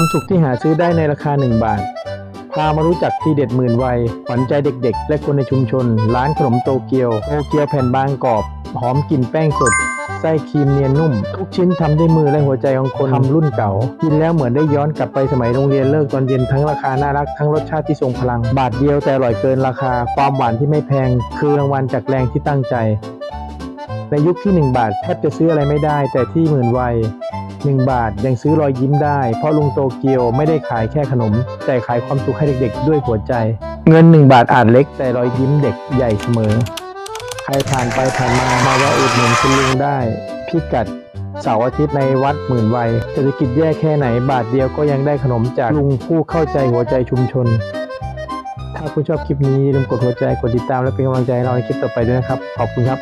ความสุขที่หาซื้อได้ในราคา 1 บาท พามารู้จักที่เด็ดหมื่นวัยขวัญใจเด็กๆ และคนในชุมชน ร้านขนมโตเกียวโตเกียวแผ่นบางกรอบ หอมกลิ่นแป้งสด ไส้ครีมเนียนนุ่ม ทุกชิ้นทำด้วยมือและหัวใจของคนทำรุ่นเก่า กินแล้วเหมือนได้ย้อนกลับไปสมัยโรงเรียนเลิกตอนเย็นทั้งราคาน่ารักทั้งรสชาติที่ทรงพลัง บาทเดียวแต่อร่อยเกินราคา ความหวานที่ไม่แพง คือรางวัลจากแรงที่ตั้งใจในยุคที่ 1 บาทแทบจะซื้ออะไรไม่ได้ แต่ที่หมื่นวัย 1 บาทยังซื้อรอยยิ้มได้ เพราะลุงโตเกียวไม่ได้ขายแค่ขนม แต่ขายความสุขให้เด็กๆ ด้วยหัวใจ เงิน 1 บาทอาจเล็ก แต่รอยยิ้มเด็กใหญ่เสมอ ใครผ่านไปผ่านมามาแวะอุดหนุนคุณลุงได้ พิกัดเสาร์อาทิตย์ในวัดหมื่นวัยเศรษฐกิจแย่แค่ไหนบาทเดียวก็ยังได้ขนมจากลุงผู้เข้าใจหัวใจชุมชน ถ้าคุณชอบคลิปนี้อย่าลืมกดหัวใจกดติดตามและเป็นกำลังใจให้เราในคลิปต่อไปด้วยนะครับ ขอบคุณครับ